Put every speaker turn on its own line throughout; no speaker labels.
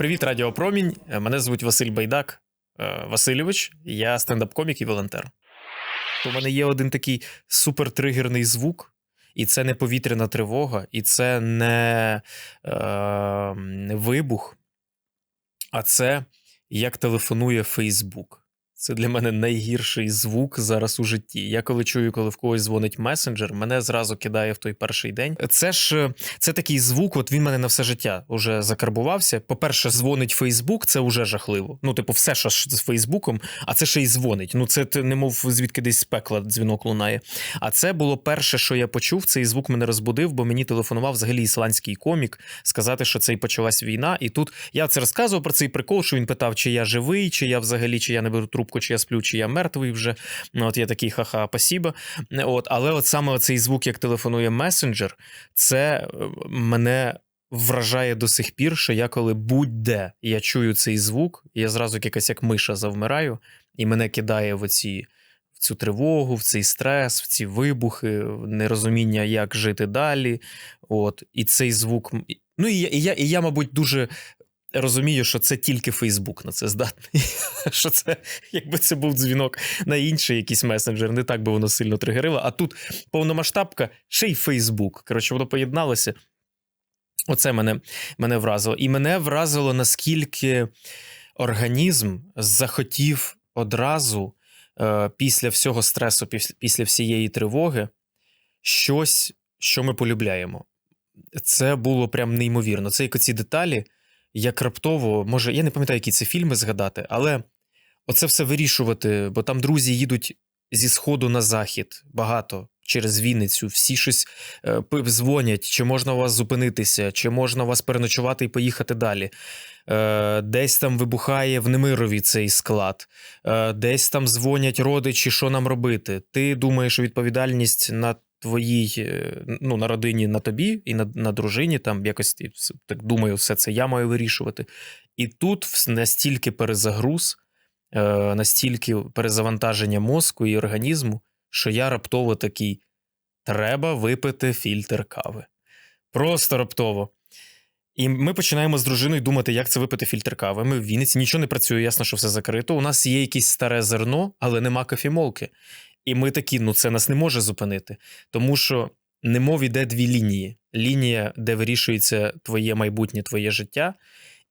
Привіт, Радіо Промінь. Мене звуть Василь Байдак е, Васильович. Я стендап-комік і волонтер. У мене є один такий супертригерний звук, і це не повітряна тривога, і це не е, вибух, а це як телефонує Фейсбук. Це для мене найгірший звук зараз у житті. Я коли чую, коли в когось дзвонить месенджер, мене зразу кидає в той перший день. Це ж е, це такий звук, от він мене на все життя вже закарбувався. По-перше, дзвонить Фейсбук, це вже жахливо. Ну, типу, все, що з Фейсбуком, а це ще й дзвонить. Ну, це немов звідки десь з пекла дзвінок лунає. А це було перше, що я почув. Цей звук мене розбудив, бо мені телефонував взагалі ісландський комік сказати, що це і почалась війна. І тут я це розказував про цей прикол, що він питав, чи я живий, чи я взагалі, чи я не беру трубку, чи я сплю, чи я мертвий вже. Ну, От я такий ха-ха, пасіба. От, але от саме цей звук, як телефонує месенджер, це е, мене. Вражає до сих пір, що я коли будь-де я чую цей звук, я зразу якась як миша завмираю, і мене кидає в оці в цю тривогу, в цей стрес, в ці вибухи, в нерозуміння, як жити далі. От, І цей звук. Ну і я, і я, і я, мабуть, дуже розумію, що це тільки Фейсбук на це здатний. Що це, якби це був дзвінок на інший якийсь месенджер, не так би воно сильно тригерило. А тут повномасштабка, ще й Фейсбук. Коротше, воно поєдналося. Оце мене, мене вразило. І мене вразило, наскільки організм захотів одразу е, після всього стресу, після, після всієї тривоги, щось, що ми полюбляємо. Це було прям неймовірно. Це як оці деталі, як раптово, може, я не пам'ятаю, які це фільми згадати, але оце все вирішувати, бо там друзі їдуть зі сходу на захід багато через Вінницю, всі щось е, дзвонять, чи можна у вас зупинитися, чи можна у вас переночувати і поїхати далі. Е, десь там вибухає в Немирові цей склад, е, десь там дзвонять родичі, що нам робити. Ти думаєш, відповідальність на твоїй, е, ну, на родині на тобі і на, на дружині, там якось так думаю, все це я маю вирішувати. І тут настільки перезагруз, е, настільки перезавантаження мозку і організму, що я раптово такий: треба випити фільтр кави. Просто раптово. І ми починаємо з дружиною думати, як це випити фільтр кави. Ми в Вінниці нічого не працює, ясно, що все закрито. У нас є якесь старе зерно, але нема кофімолки. І ми такі, ну це нас не може зупинити. Тому що немов іде дві лінії: лінія, де вирішується твоє майбутнє, твоє життя,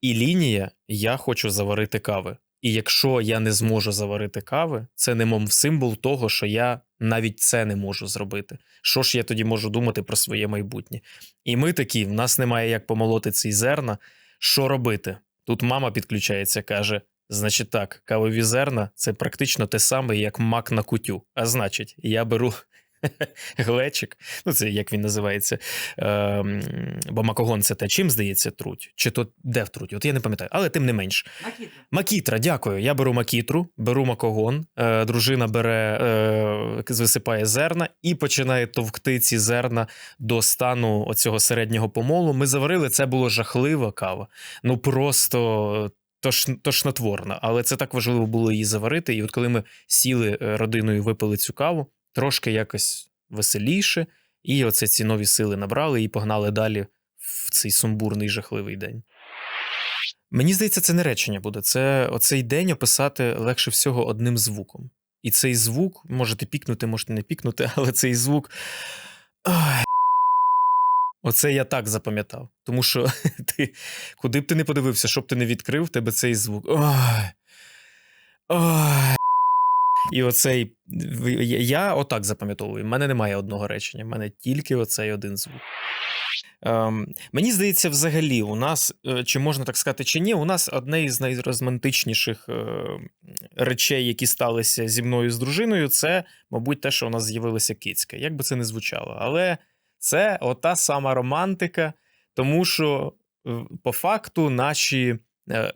і лінія Я хочу заварити кави. І якщо я не зможу заварити кави, це немов символ того, що я навіть це не можу зробити. Що ж я тоді можу думати про своє майбутнє? І ми такі, в нас немає як помолоти ці зерна. Що робити? Тут мама підключається, каже: значить так, кавові зерна це практично те саме, як мак на кутю. А значить, я беру глечик, ну це як він називається. Ем, бо макогон це те, чим здається, труть? Чи то де втруть? От я не пам'ятаю, але тим не менш.
Макітра.
Макітра, дякую. Я беру макітру, беру макогон, е, дружина бере, е, висипає зерна і починає товкти ці зерна до стану оцього середнього помолу. Ми заварили, це було жахлива кава. Ну просто тош, тошнотворна. Але це так важливо було її заварити. І от коли ми сіли е, родиною, випили цю каву, трошки якось веселіше, і оце ці нові сили набрали і погнали далі в цей сумбурний жахливий день. Мені здається, це не речення буде. Це оцей день описати легше всього одним звуком. І цей звук можете пікнути, можете не пікнути, але цей звук. Ой. Оце я так запам'ятав. Тому що ти, куди б ти не подивився, щоб ти не відкрив, в тебе цей звук. Ой. Ой. І оцей. я- отак запам'ятовую. У мене немає одного речення, в мене тільки оцей один звук. Ем, мені здається, взагалі, у нас, е, чи можна так сказати, чи ні, у нас одне із найрозмантичніших е, речей, які сталися зі мною з дружиною, це, мабуть, те, що у нас з'явилася кицька. Як би це не звучало. Але це ота сама романтика, тому що по факту наші, е,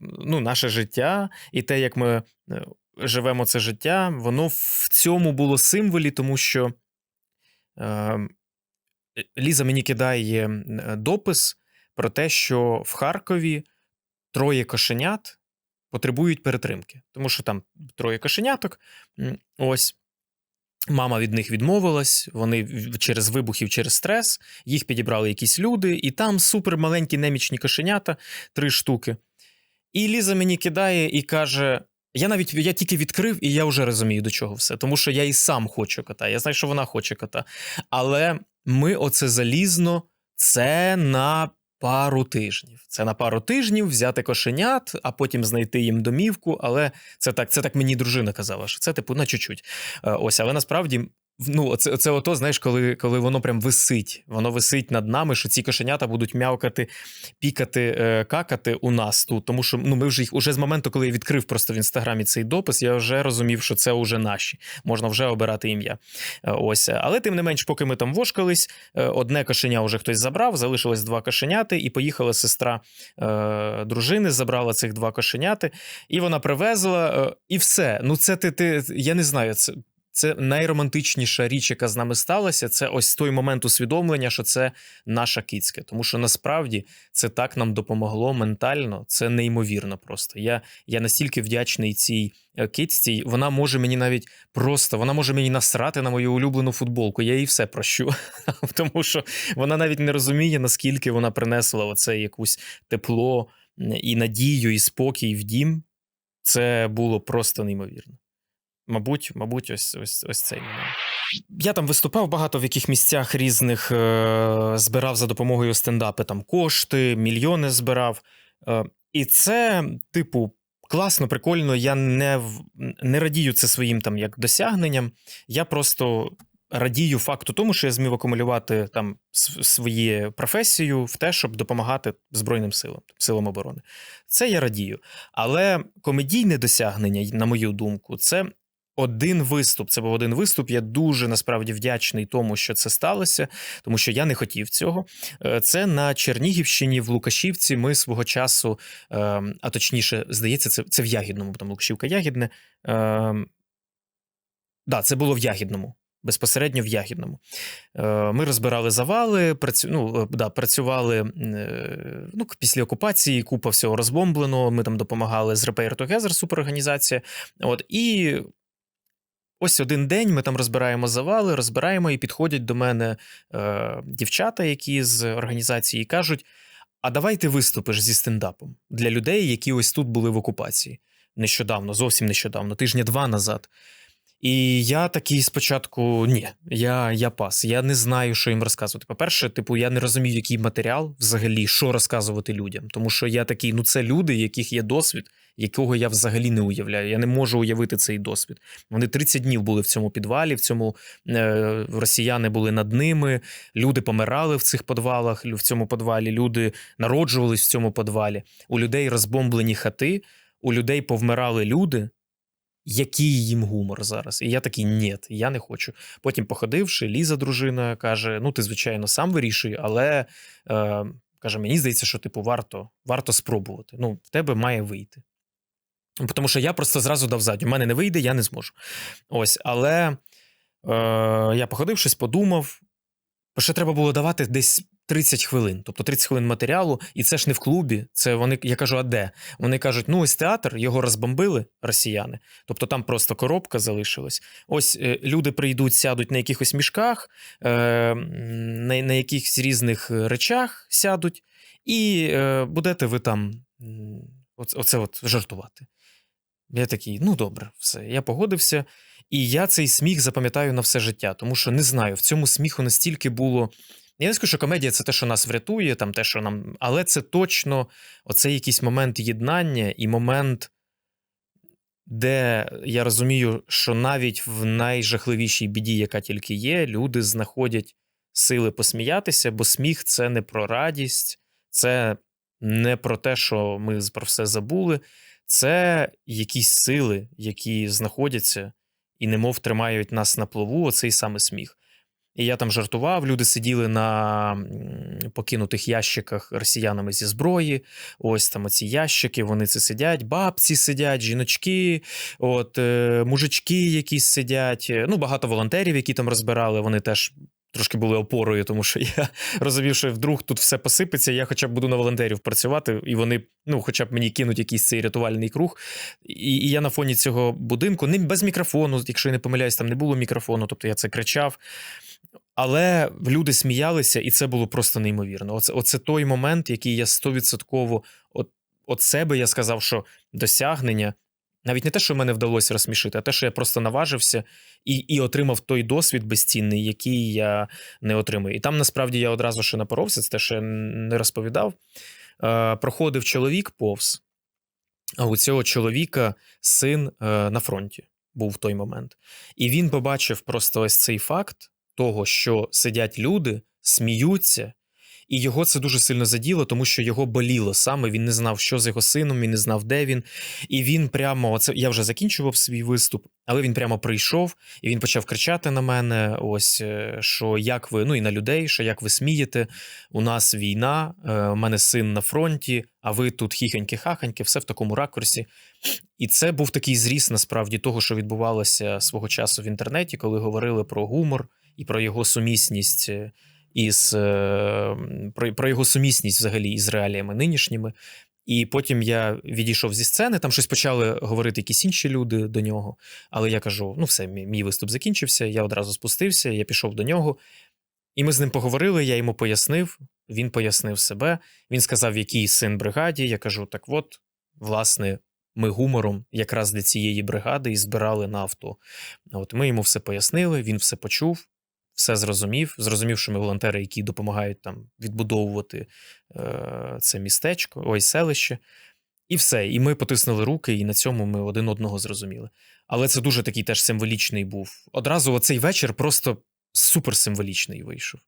ну, наше життя і те, як ми е, живемо це життя, воно в цьому було символі, тому що. Е, Ліза мені кидає допис про те, що в Харкові троє кошенят потребують перетримки, тому що там троє кошеняток. Ось. Мама від них відмовилась, вони через вибухів, через стрес, їх підібрали якісь люди, і там супер маленькі немічні кошенята, три штуки. І Ліза мені кидає і каже: я навіть я тільки відкрив, і я вже розумію, до чого все. Тому що я і сам хочу кота. Я знаю, що вона хоче кота. Але ми оце залізно, це на пару тижнів. Це на пару тижнів взяти кошенят, а потім знайти їм домівку. Але це так, це так мені дружина казала, що це типу на чуть-чуть. Е, Ось, але насправді. Ну, це, це ото, знаєш, коли, коли воно прям висить. Воно висить над нами, що ці кошенята будуть м'явкати, пікати, е, какати у нас тут. Тому що ну, ми вже їх уже з моменту, коли я відкрив просто в інстаграмі цей допис, я вже розумів, що це вже наші. Можна вже обирати ім'я. Е, Ось, але тим не менш, поки ми там вошкались, е, одне кошеня вже хтось забрав, залишилось два кошеняти, і поїхала сестра е, дружини, забрала цих два кошеняти, і вона привезла, е, і все. Ну, це ти, ти я не знаю, це. Це найромантичніша річ, яка з нами сталася. Це ось той момент усвідомлення, що це наша кицька. Тому що насправді це так нам допомогло ментально. Це неймовірно просто. Я, я настільки вдячний цій е, кицьці. Вона може мені навіть просто вона може мені насрати на мою улюблену футболку. Я їй все прощу. Тому що вона навіть не розуміє, наскільки вона принесла оце якусь тепло і надію, і спокій в дім. Це було просто неймовірно. Мабуть, мабуть, ось ось ось цей момент. Я там виступав багато в яких місцях різних, е, збирав за допомогою стендапи там кошти, мільйони збирав. Е, і це, типу, класно, прикольно. Я не, не радію це своїм там як досягненням. Я просто радію факту тому, що я зміг акумулювати там св- свою професію в те, щоб допомагати Збройним силам, силам оборони. Це я радію. Але комедійне досягнення, на мою думку, це один виступ. Це був один виступ. Я дуже насправді вдячний тому, що це сталося, тому що я не хотів цього. Е, Це на Чернігівщині в Лукашівці. Ми свого часу, е, а точніше, здається, це, це в Ягідному, бо там Лукашівка Ягідне. Е, да, це було в Ягідному. Безпосередньо в Ягідному. Е, Ми розбирали завали, працю... ну, е, да, працювали ну, після окупації, купа всього розбомблено. Ми там допомагали з Repair Together, суперорганізація. От, і ось один день ми там розбираємо завали, розбираємо, і підходять до мене е, дівчата, які з організації, і кажуть: а давай ти виступиш зі стендапом для людей, які ось тут були в окупації. Нещодавно, зовсім нещодавно, тижня два назад. І я такий спочатку ні, я, я пас. Я не знаю, що їм розказувати. По-перше, типу, я не розумію, який матеріал взагалі, що розказувати людям. Тому що я такий, ну це люди, яких є досвід, якого я взагалі не уявляю. Я не можу уявити цей досвід. Вони 30 днів були в цьому підвалі, в цьому е, росіяни були над ними, люди помирали в цих підвалах, в цьому підвалі, люди народжувались в цьому підвалі. У людей розбомблені хати, у людей повмирали люди. Який їм гумор зараз? І я такий, ні, я не хочу. Потім, походивши, Ліза, дружина, каже: ну, ти, звичайно, сам вирішуй, але е, каже, мені здається, що типу варто, варто спробувати. Ну, в тебе має вийти. Тому що я просто зразу дав задню. У мене не вийде, я не зможу. Ось, але е, я походив, щось подумав. Ще треба було давати десь 30 хвилин, тобто 30 хвилин матеріалу, і це ж не в клубі. Це вони. Я кажу, а де? Вони кажуть: ну ось театр, його розбомбили росіяни. Тобто там просто коробка залишилась. Ось е, люди прийдуть, сядуть на якихось мішках, е, на, на якихось різних речах сядуть, і е, будете ви там оце от жартувати. Я такий, ну добре, все. Я погодився. І я цей сміх запам'ятаю на все життя, тому що не знаю, в цьому сміху настільки було. Я не скажу, що комедія це те, що нас врятує, там те, що нам. Але це точно оцей якийсь момент єднання і момент, де я розумію, що навіть в найжахливішій біді, яка тільки є, люди знаходять сили посміятися, бо сміх це не про радість, це не про те, що ми про все забули. Це якісь сили, які знаходяться і немов тримають нас на плаву, оцей саме сміх. І я там жартував, люди сиділи на покинутих ящиках росіянами зі зброї. Ось там оці ящики, вони це сидять, бабці сидять, жіночки, от, е, мужички якісь сидять. Ну, багато волонтерів, які там розбирали, вони теж трошки були опорою, тому що я розумів, що вдруг тут все посипеться, я хоча б буду на волонтерів працювати, і вони, ну, хоча б мені кинуть якийсь цей рятувальний круг. І, і я на фоні цього будинку, не без мікрофону, якщо я не помиляюсь, там не було мікрофону, тобто я це кричав. Але люди сміялися, і це було просто неймовірно. Оце, оце той момент, який я стовідсотково от, от себе я сказав, що досягнення. Навіть не те, що мене вдалося розсмішити, а те, що я просто наважився і і отримав той досвід безцінний, який я не отримую. І там насправді я одразу ще напоровся, це те, що я не розповідав. Е, Проходив чоловік повз, а у цього чоловіка син е, на фронті був в той момент. І він побачив просто ось цей факт того, що сидять люди, сміються. І його це дуже сильно заділо, тому що його боліло саме. Він не знав, що з його сином, він не знав, де він. І він прямо, оце я вже закінчував свій виступ, але він прямо прийшов і він почав кричати на мене: ось е, що як ви, ну і на людей, що як ви смієте, у нас війна, е, у мене син на фронті, а ви тут хіхоньки-хахоньки, все в такому ракурсі. І це був такий зріс насправді того, що відбувалося свого часу в інтернеті, коли говорили про гумор і про його сумісність е, із е, про, про його сумісність взагалі із реаліями нинішніми. І потім я відійшов зі сцени, там щось почали говорити якісь інші люди до нього. Але я кажу: ну, все, мій, мій виступ закінчився. Я одразу спустився, я пішов до нього. І ми з ним поговорили, я йому пояснив, він пояснив себе. Він сказав, який син бригаді. Я кажу: так от, власне, ми гумором якраз для цієї бригади і збирали на авто. От ми йому все пояснили, він все почув все зрозумів. Зрозумів, що ми волонтери, які допомагають там відбудовувати е, це містечко, ой, селище. І все. І ми потиснули руки, і на цьому ми один одного зрозуміли. Але це дуже такий теж символічний був. Одразу оцей вечір просто суперсимволічний вийшов.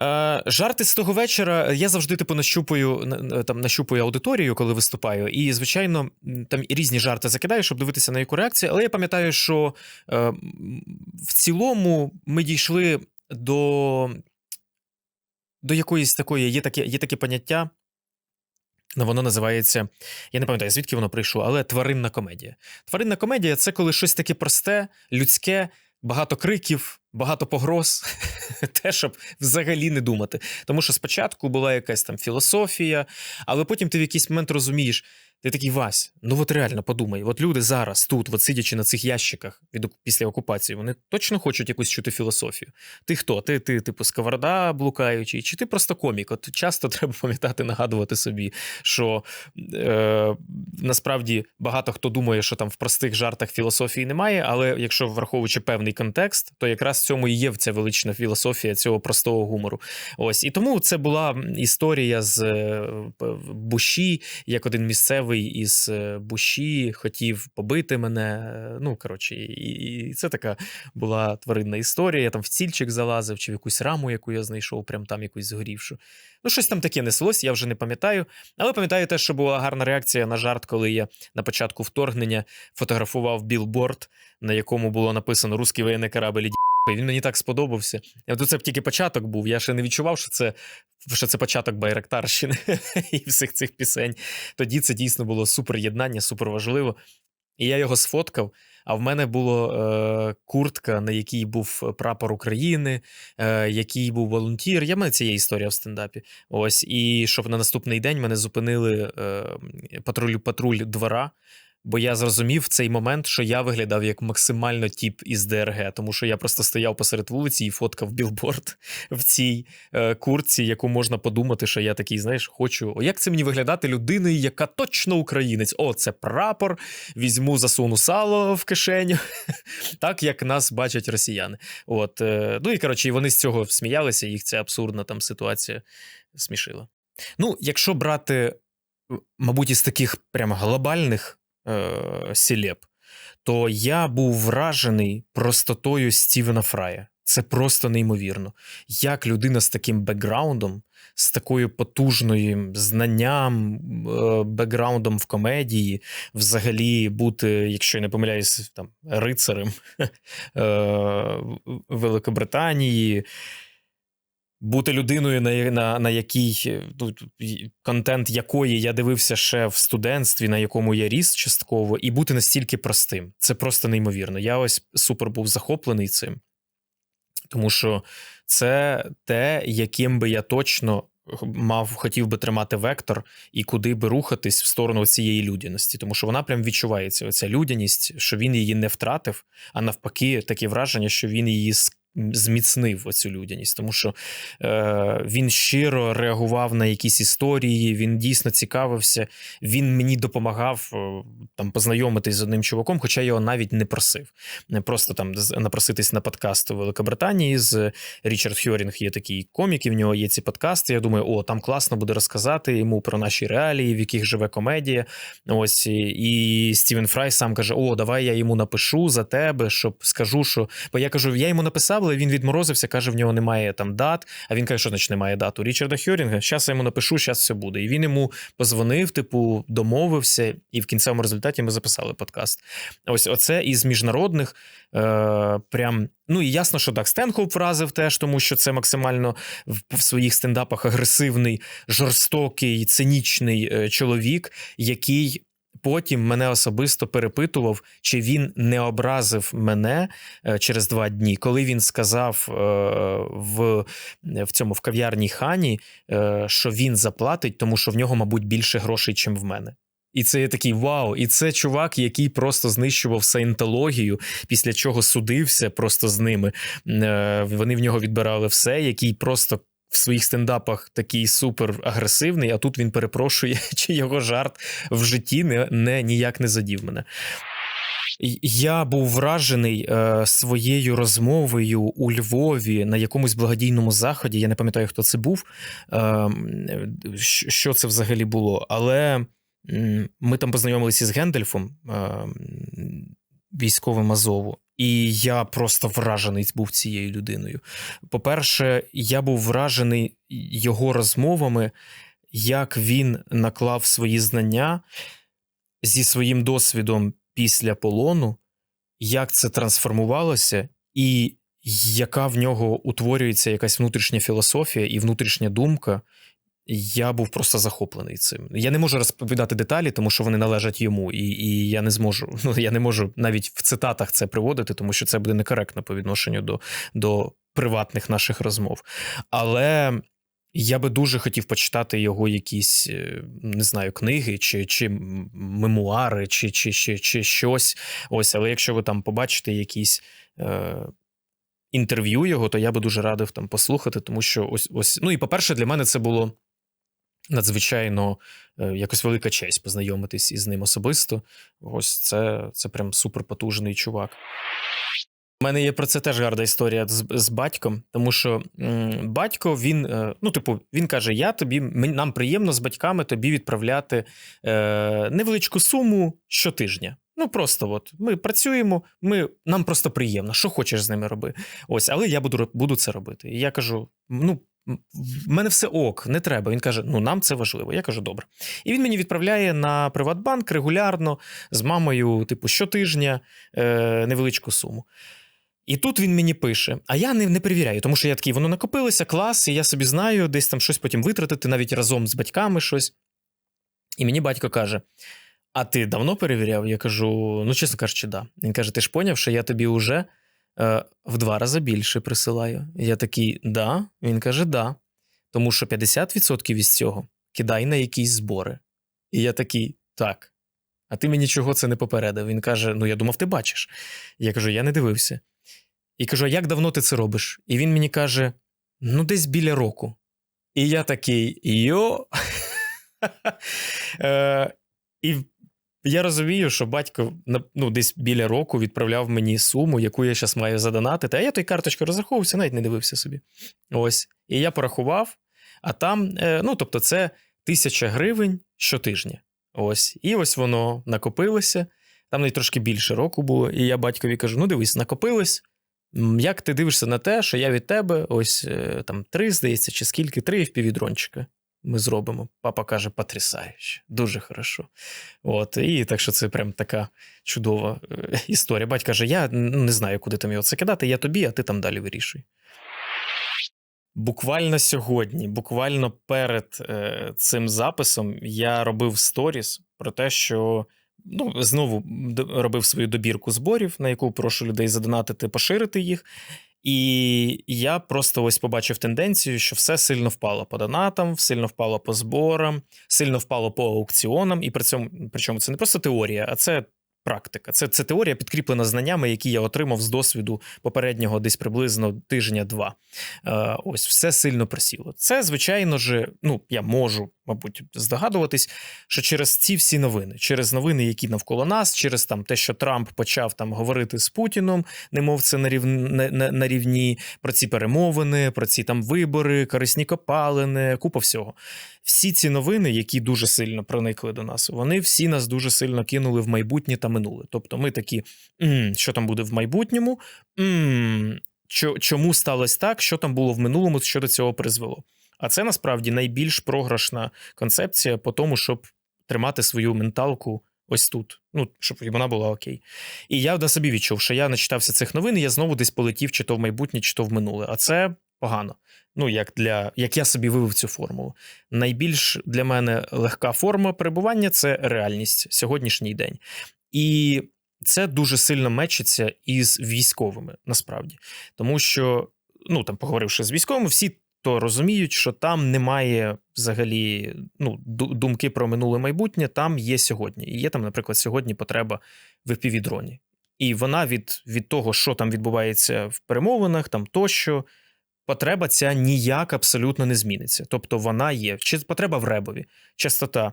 Е, жарти з того вечора я завжди типу нащупую там нащупую аудиторію, коли виступаю. І, звичайно, там різні жарти закидаю, щоб дивитися на яку реакцію. Але я пам'ятаю, що е, в цілому ми дійшли до до якоїсь такої, є таке, є таке поняття. Воно називається, я не пам'ятаю, звідки воно прийшло, але тваринна комедія. Тваринна комедія це коли щось таке просте, людське, багато криків, багато погроз, те, щоб взагалі не думати. Тому що спочатку була якась там філософія, але потім ти в якийсь момент розумієш, ти такий Вась, ну от реально подумай, от люди зараз тут, от сидячи на цих ящиках від після окупації, вони точно хочуть якусь чути філософію. Ти хто? Ти, ти, типу, сковорода блукаючий, чи ти просто комік? От часто треба пам'ятати, нагадувати собі, що е, насправді багато хто думає, що там в простих жартах філософії немає, але якщо враховуючи певний контекст, то якраз в цьому і є ця велична філософія цього простого гумору. Ось і тому це була історія з е, Буші, як один місцевий військовий із е, Буші хотів побити мене. Ну, коротше, і, і це така була тваринна історія. Я там в цільчик залазив, чи в якусь раму, яку я знайшов, прям там якусь згорівшу. Ну, щось там таке неслось, я вже не пам'ятаю. Але пам'ятаю те, що була гарна реакція на жарт, коли я на початку вторгнення фотографував білборд, на якому було написано Руський воєнний корабль. Він мені так сподобався. От це б тільки початок був. Я ще не відчував, що це що це початок Байрактарщини і всіх цих пісень. Тоді це дійсно було супер єднання, супер важливо. І я його сфоткав. А в мене була е, куртка, на якій був прапор України, е, який був волонтір. Я це є історія в стендапі. Ось, і щоб на наступний день мене зупинили е, патруль патруль двора. Бо я зрозумів в цей момент, що я виглядав як максимально тіп із ДРГ, тому що я просто стояв посеред вулиці і фоткав білборд в цій е, куртці, яку можна подумати, що я такий, знаєш, хочу. О, як це мені виглядати людиною, яка точно українець? О, це прапор. Візьму, засуну сало в кишеню, так як нас бачать росіяни. От, е, ну і коротше, вони з цього сміялися, їх ця абсурдна там ситуація смішила. Ну, якщо брати, мабуть, із таких прямо глобальних е, то я був вражений простотою Стівена Фрая. Це просто неймовірно. Як людина з таким бекграундом, з такою потужною знанням, е, бекграундом в комедії, взагалі бути, якщо я не помиляюсь, там рицарем е, Великобританії бути людиною, на на, на якій ну, контент якої я дивився ще в студентстві, на якому я ріс частково, і бути настільки простим. Це просто неймовірно. Я ось супер був захоплений цим. Тому що це те, яким би я точно мав хотів би тримати вектор і куди би рухатись в сторону цієї людяності, тому що вона прям відчувається. Оця людяність, що він її не втратив, а навпаки, таке враження, що він її зміцнив оцю людяність, тому що е, він щиро реагував на якісь історії, він дійсно цікавився, він мені допомагав е, там познайомитись з одним чуваком, хоча його навіть не просив. Не просто там напроситись на подкаст у Великобританії з Річард Хьорінг є такий комік, і в нього є ці подкасти. Я думаю, о, там класно буде розказати йому про наші реалії, в яких живе комедія. Ось і Стівен Фрай сам каже: О, давай я йому напишу за тебе, щоб скажу, що. Бо я кажу, я йому написав але він відморозився, каже, в нього немає там дат. А він каже, що значить немає дат у Річарда Хьорінга. Зараз я йому напишу, зараз все буде. І він йому позвонив, типу, домовився, і в кінцевому результаті ми записали подкаст. Ось оце із міжнародних. Е, прям, ну і ясно, що так, Стенхоп вразив теж, тому що це максимально в, в своїх стендапах агресивний, жорстокий, цинічний е, чоловік, який потім мене особисто перепитував, чи він не образив мене е, через два дні, коли він сказав е, в в цьому в кав'ярні хані, е, що він заплатить, тому що в нього, мабуть, більше грошей, ніж в мене. І це є такий вау, і це чувак, який просто знищував саєнтологію, після чого судився просто з ними. Вони в нього відбирали все, який просто в своїх стендапах такий супер агресивний, а тут він перепрошує, чи його жарт в житті не, не ніяк не задів мене. Я був вражений е, своєю розмовою у Львові на якомусь благодійному заході. Я не пам'ятаю, хто це був, е, що це взагалі було. Але ми там познайомилися з Гендельфом, е, військовим Азову. І я просто вражений був цією людиною. По-перше, я був вражений його розмовами, як він наклав свої знання зі своїм досвідом після полону, як це трансформувалося, і яка в нього утворюється якась внутрішня філософія і внутрішня думка, я був просто захоплений цим. Я не можу розповідати деталі, тому що вони належать йому, і і я не зможу. Ну я не можу навіть в цитатах це приводити, тому що це буде некоректно по відношенню до, до приватних наших розмов. Але. Я би дуже хотів почитати його якісь, е, не знаю, книги, чи чи мемуари, чи чи, чи, чи щось. Ось, але якщо ви там побачите якісь е, інтерв'ю його, то я би дуже радив там послухати, тому що ось ось. Ну і по-перше, для мене це було надзвичайно е, якось велика честь познайомитись із ним особисто. Ось це це прям суперпотужний чувак. У мене є про це теж гарна історія з з батьком, тому що м, батько він, е, ну, типу, він каже: Я тобі нам приємно з батьками тобі відправляти е, невеличку суму щотижня. Ну просто от ми працюємо, ми нам просто приємно, що хочеш з ними роби. Ось, але я буду буду це робити. І я кажу: ну в мене все ок, не треба. Він каже: Ну нам це важливо. Я кажу, добре. І він мені відправляє на Приватбанк регулярно з мамою, типу, щотижня е, невеличку суму. І тут він мені пише: а я не не перевіряю, тому що я такий, воно накопилося, клас, і я собі знаю, десь там щось потім витратити, навіть разом з батьками щось. І мені батько каже: А ти давно перевіряв? Я кажу: ну, чесно кажучи, да. Він каже: Ти ж поняв, що я тобі вже в два рази більше присилаю. Я такий, да. Він каже, да. Тому що 50% із цього кидай на якісь збори. І я такий, так. А ти мені чого це не попередив? Він каже: Ну, я думав, ти бачиш. Я кажу, я не дивився. І кажу, а як давно ти це робиш? І він мені каже: ну, десь біля року. І я такий йо. Е, і я розумію, що батько ну, десь біля року відправляв мені суму, яку я зараз маю задонатити, а я той карточкою розраховувався, навіть не дивився собі. Ось. І я порахував, а там, е, ну, тобто, це тисяча гривень щотижня. Ось. І ось воно накопилося. Там навіть трошки більше року було. І я батькові кажу: ну, дивись, накопилось. Як ти дивишся на те, що я від тебе ось е, там три, здається, чи скільки три впівдрончика ми зробимо. Папа каже, потрясающе, дуже хорошо. От, І так що це прям така чудова е, історія. Батько каже: я не знаю, куди там його це кидати, я тобі, а ти там далі вирішуй. Буквально сьогодні, буквально перед е, цим записом, я робив сторіс про те, що ну, знову робив свою добірку зборів, на яку прошу людей задонатити, поширити їх. І я просто ось побачив тенденцію, що все сильно впало по донатам, сильно впало по зборам, сильно впало по аукціонам. І при цьому причому це не просто теорія, а це практика. Це це теорія підкріплена знаннями, які я отримав з досвіду попереднього десь приблизно тижня-два. Е, Ось все сильно просіло. Це, звичайно ж, ну я можу, мабуть, здогадуватись, що через ці всі новини, через новини, які навколо нас, через там те, що Трамп почав там говорити з Путіном, немов це на рівні, на, на, на рівні про ці перемовини, про ці там вибори, корисні копалини, купа всього. Всі ці новини, які дуже сильно проникли до нас, вони всі нас дуже сильно кинули в майбутнє та минуле. Тобто, ми такі, М, що там буде в майбутньому, М, чому сталося так, що там було в минулому, що до цього призвело. А це насправді найбільш програшна концепція по тому, щоб тримати свою менталку ось тут. Ну, щоб вона була окей. І я на собі відчув, що я начитався цих новин, і я знову десь полетів, чи то в майбутнє, чи то в минуле. А це погано. Ну, як для як я собі вивив цю формулу. Найбільш для мене легка форма перебування це реальність, сьогоднішній день. І це дуже сильно мечиться із військовими, насправді. Тому що, ну там, поговоривши з військовими, всі то розуміють, що там немає взагалі ну, думки про минуле майбутнє, там є сьогодні. І є там, наприклад, сьогодні потреба в епівідроні. І вона від від того, що там відбувається в перемовинах, там тощо, потреба ця ніяк абсолютно не зміниться. Тобто вона є. Чи потреба в ребові, частота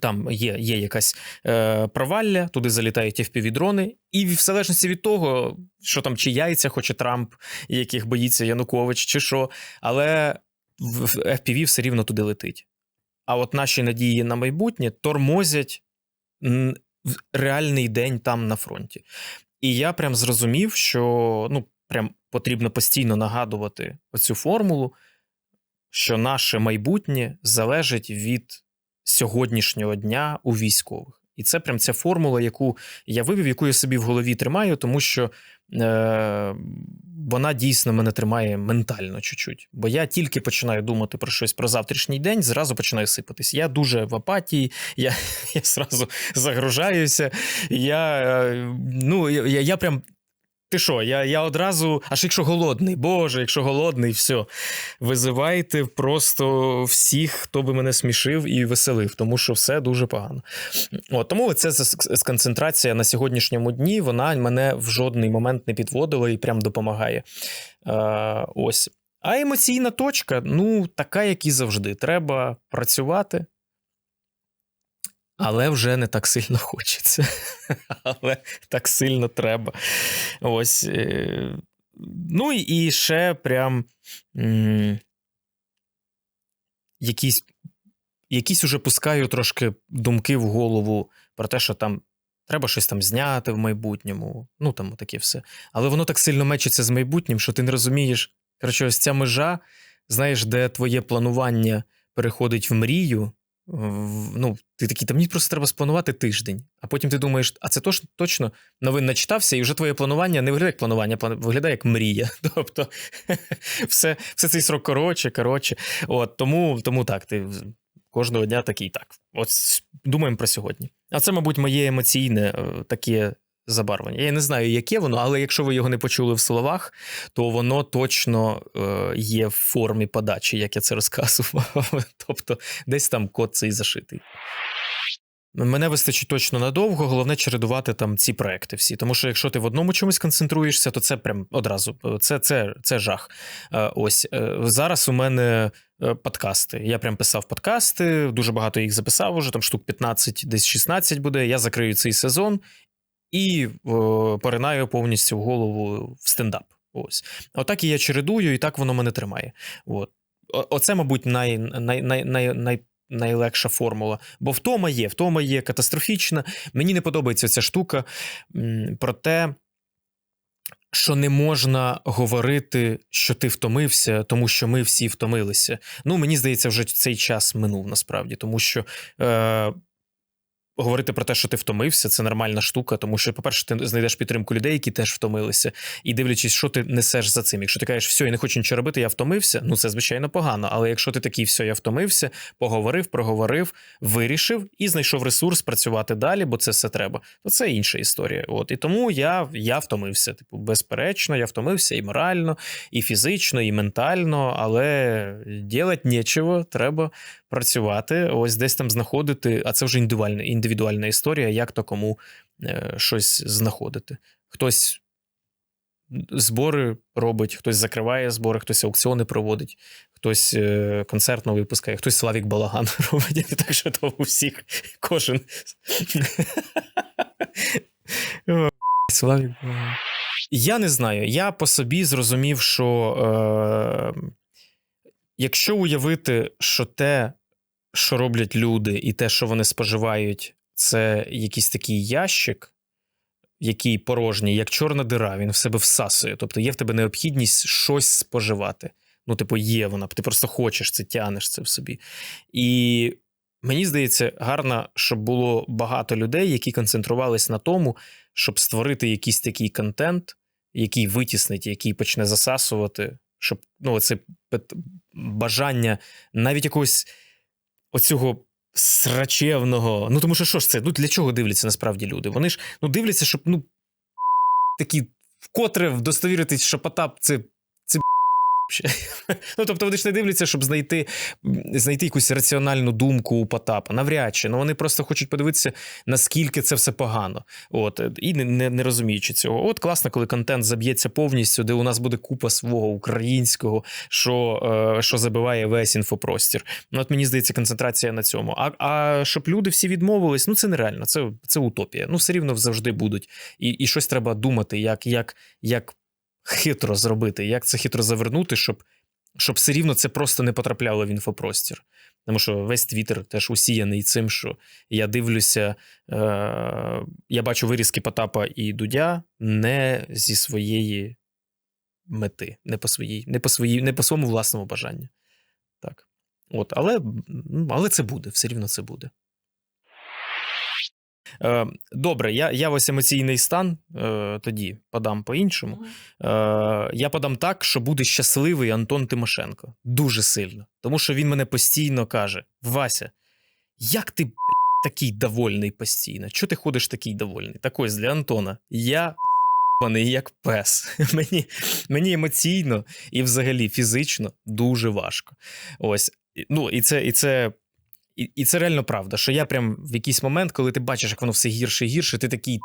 там є є якась е, провалля, туди залітають FPV-дрони, і в залежності від того, що там чи яйця хоче Трамп, яких боїться Янукович, чи що, але в FPV все рівно туди летить. А от наші надії на майбутнє тормозять реальний день там на фронті. І я прям зрозумів, що ну, прям потрібно постійно нагадувати оцю формулу, що наше майбутнє залежить від сьогоднішнього дня у військових. І це прям ця формула, яку я вивів, яку я собі в голові тримаю, тому що е, вона дійсно мене тримає ментально чуть-чуть. Бо я тільки починаю думати про щось про завтрашній день, зразу починаю сипатись. Я дуже в апатії, я я зразу загружаюся. Я е, ну, я, я прям ти що, я я одразу, аж якщо голодний, Боже, якщо голодний, все. Визивайте просто всіх, хто би мене смішив і веселив, тому що все дуже погано. От, Тому ця сконцентрація на сьогоднішньому дні вона мене в жодний момент не підводила і прям допомагає. Е, Ось. А емоційна точка, ну, така, як і завжди. Треба працювати, але вже не так сильно хочеться. Але так сильно треба. Ось. Е, ну і ще прям якісь якісь уже пускаю трошки думки в голову про те, що там треба щось там зняти в майбутньому. Ну там таке все. Але воно так сильно мечиться з майбутнім, що ти не розумієш. Коротше, ось ця межа, знаєш, де твоє планування переходить в мрію ну, ти такий, там мені просто треба спланувати тиждень. А потім ти думаєш, а це точно точно новин начитався, і вже твоє планування не виглядає як планування, а виглядає як мрія. Тобто все все цей срок коротше, коротше. От, Тому тому так, ти кожного дня такий так. От думаємо про сьогодні. А це, мабуть, моє емоційне е, таке забарвлення. Я не знаю, яке воно, але якщо ви його не почули в словах, то воно точно е, є в формі подачі, як я це розказував. Тобто, десь там код цей зашитий. Мене вистачить точно надовго, головне чередувати там ці проекти всі. Тому що якщо ти в одному чомусь концентруєшся, то це прям одразу це це, це жах. Е, ось е, зараз у мене подкасти. Я прям писав подкасти, дуже багато їх записав уже, там штук 15, десь 16 буде. Я закрию цей сезон і о, поринаю повністю голову в стендап. Ось. Отак і я чередую, і так воно мене тримає. От. Оце, мабуть, най, най, най, най, най Найлегша формула, бо втома є, втома є катастрофічна. Мені не подобається ця штука про те, що не можна говорити, що ти втомився, тому що ми всі втомилися. Ну, мені здається, вже цей час минув насправді, тому що е, говорити про те, що ти втомився, це нормальна штука, тому що, по-перше, ти знайдеш підтримку людей, які теж втомилися, і дивлячись, що ти несеш за цим. Якщо ти кажеш, все, я не хочу нічого робити, я втомився, ну це звичайно погано. Але якщо ти такий, все, я втомився, поговорив, проговорив, вирішив і знайшов ресурс працювати далі, бо це все треба, то це інша історія. От і тому я, я втомився. Типу, безперечно, я втомився і морально, і фізично, і ментально, але ділать нічого, треба працювати, ось десь там знаходити, а це вже індивідуальна індивідуальна історія, як то кому е, щось знаходити. Хтось збори робить, хтось закриває збори, хтось аукціони проводить, хтось е, концертно випускає, хтось Славік Балаган робить. Так що то у всіх кожен. Славік Балаган. Я не знаю. Я по собі зрозумів, що е, якщо уявити, що те, що роблять люди, і те, що вони споживають, це якийсь такий ящик, який порожній, як чорна дира, він в себе всасує. Тобто є в тебе необхідність щось споживати. Ну, типу, є вона, ти просто хочеш це, тянеш це в собі. І мені здається, гарно, щоб було багато людей, які концентрувались на тому, щоб створити якийсь такий контент, який витіснить, який почне засасувати, щоб ну, це бажання навіть якогось оцього срачевного. Ну тому що що ж це? Ну для чого дивляться насправді люди? Вони ж ну дивляться, щоб ну такі вкотре вдостовіритись, що Потап це Ну, тобто вони ж не дивляться, щоб знайти знайти якусь раціональну думку у Потапа. Навряд чи. Ну вони просто хочуть подивитися, наскільки це все погано. От І не не, не розуміючи цього. От класно, коли контент заб'ється повністю, де у нас буде купа свого українського, що е, що забиває весь інфопростір. Ну, От мені здається, концентрація на цьому. А а щоб люди всі відмовились, ну це нереально, це це утопія. Ну, все рівно завжди будуть. І і щось треба думати, як, як, як хитро зробити, як це хитро завернути, щоб щоб все рівно це просто не потрапляло в інфопростір. Тому що весь твіттер теж усіяний цим, що я дивлюся, е, я бачу вирізки Потапа і Дудя не зі своєї мети, не по своїй, не по своїй, не по своєму власному бажанню. Так. От, Але але це буде, все рівно це буде. Е, Добре, я я ось емоційний стан е, тоді подам по-іншому. Е, Я подам так, що буде щасливий Антон Тимошенко. Дуже сильно. Тому що він мене постійно каже: Вася, як ти такий довольний постійно? Чого ти ходиш такий довольний? Так ось для Антона. Я як пес. Мені мені емоційно і взагалі фізично дуже важко. Ось. Ну, і це, і це і це реально правда, що я прям в якийсь момент, коли ти бачиш, як воно все гірше і гірше, ти такий.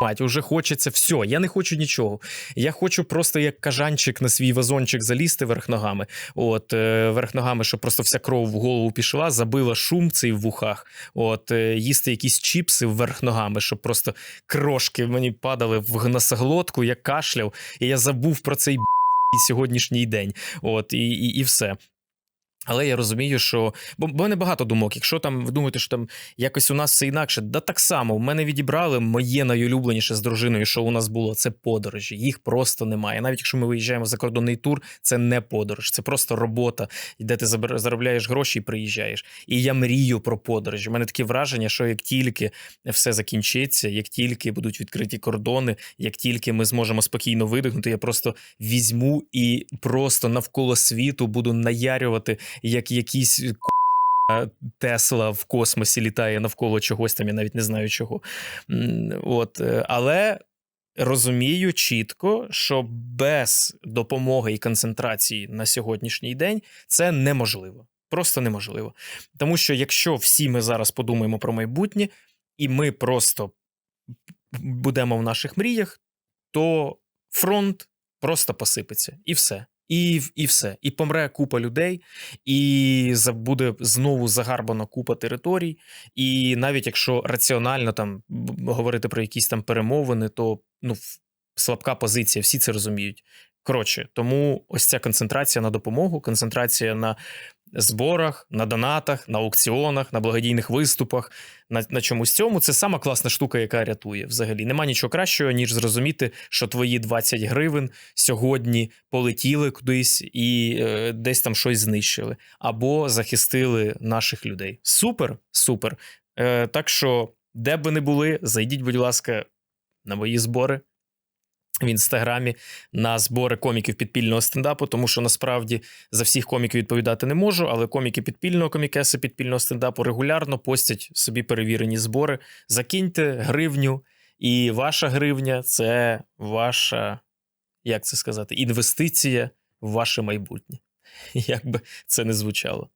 Мать, уже хочеться все, я не хочу нічого. Я хочу просто як кажанчик на свій вазончик залізти верх ногами. От е, верх ногами, щоб просто вся кров в голову пішла, забила шум цей в вухах. От е, їсти якісь чіпси вверх ногами, щоб просто крошки мені падали в носоглотку, я кашляв, і я забув про цей сьогоднішній день. От і, і, і все. Але я розумію, що бо в мене багато думок. Якщо там ви думаєте, що там якось у нас все інакше, да так само в мене відібрали моє найулюбленіше з дружиною, що у нас було це подорожі. Їх просто немає. Навіть якщо ми виїжджаємо за кордонний тур, це не подорож, це просто робота, де ти заробляєш гроші і приїжджаєш. І я мрію про подорожі. У мене таке враження, що як тільки все закінчиться, як тільки будуть відкриті кордони, як тільки ми зможемо спокійно видихнути, я просто візьму і просто навколо світу буду наярювати як якийсь Тесла в космосі літає навколо чогось там, я навіть не знаю чого. От, е, Але розумію чітко, що без допомоги і концентрації на сьогоднішній день це неможливо. Просто неможливо. Тому що якщо всі ми зараз подумаємо про майбутнє, і ми просто будемо в наших мріях, то фронт просто посипеться і все. І і все. І помре купа людей, і буде знову загарбана купа територій. І навіть якщо раціонально там говорити про якісь там перемовини, то ну слабка позиція, всі це розуміють. Коротше, тому ось ця концентрація на допомогу, концентрація на зборах, на донатах, на аукціонах, на благодійних виступах, на на чомусь цьому це сама класна штука, яка рятує. Взагалі нема нічого кращого, ніж зрозуміти, що твої 20 гривень сьогодні полетіли кудись і е, десь там щось знищили або захистили наших людей. Супер, супер. Е, так що, де б ви не були, зайдіть, будь ласка, на мої збори в інстаграмі на збори коміків підпільного стендапу, тому що насправді за всіх коміків відповідати не можу, але коміки підпільного комікеси підпільного стендапу регулярно постять собі перевірені збори. Закиньте гривню, і ваша гривня це ваша, як це сказати, інвестиція в ваше майбутнє. Як би це не звучало.